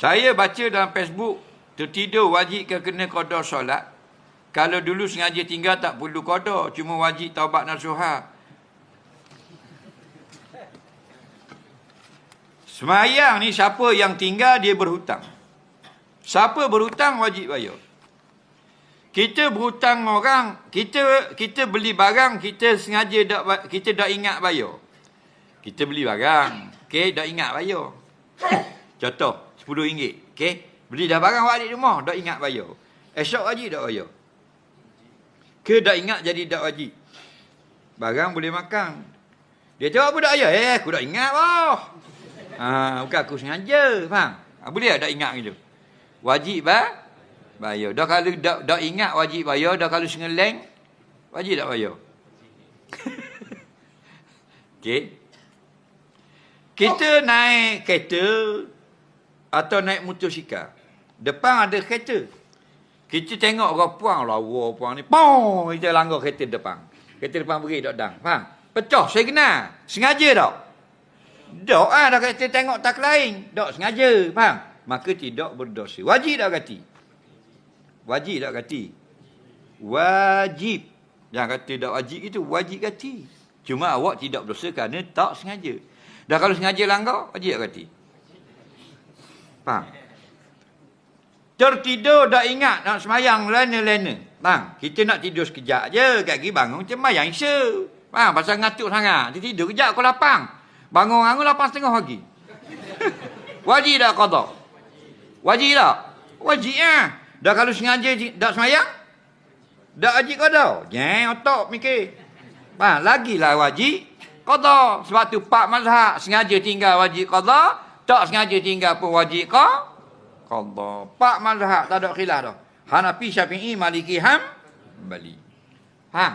Saya baca dalam Facebook, tertidur wajib ke kena qada solat. Kalau dulu sengaja tinggal tak perlu qada, cuma wajib taubat nasuha. Semayang ni siapa yang tinggal dia berhutang. Siapa berhutang wajib bayar. Kita berhutang orang, kita kita beli barang, kita sengaja tak kita tak ingat bayar. Kita beli barang, okey, tak ingat bayar. Contoh, RM10, okey. Beli dah barang balik rumah, tak ingat bayar. Esok wajib tak bayar. Ke tak ingat jadi tak wajib. Barang boleh makan. Dia apa tak bayar? Eh, aku tak ingat boh. Ha, bukan aku sengaja, faham? Ha, boleh tak ingat gitu? Wajib ba? Bayar. Dah kalau dah, dah ingat wajib bayar, dah kalau sengeleng, wajib tak bayar? Okey. Kita naik kereta atau naik motosikal. Depan ada kereta. Kita tengok orang puang lawa puang ni. Pong! Kita langgar kereta depan. Kereta depan beri tak dang. Faham? Pecah saya kenal. Sengaja tak? Dok ah dah kata tengok tak lain. Dok sengaja, faham? Maka tidak berdosa. Wajib tak kati? Wajib tak kati? Wajib. Yang kata tak wajib itu wajib kati. Cuma awak tidak berdosa kerana tak sengaja. Dah kalau sengaja langgar, wajib tak kati? Faham? Tertidur dah ingat nak semayang lena-lena. Bang, kita nak tidur sekejap je. Kat lagi bangun macam mayang isa. Faham? Pasal ngatuk sangat. Dia tidur kejap kau lapang. Bangun bangun lapan setengah pagi. Wajib tak qada? Wajib tak? Wajib lah. Dah kalau sengaja tak semayang? Tak wajib qada? Jangan otak mikir. Ha, lagilah wajib qada. Sebab tu pak mazhab sengaja tinggal wajib qada, tak sengaja tinggal pun wajib qada. Qada. Pak mazhab tak ada khilaf dah. Hanafi Syafi'i Maliki Ham Bali. Ha,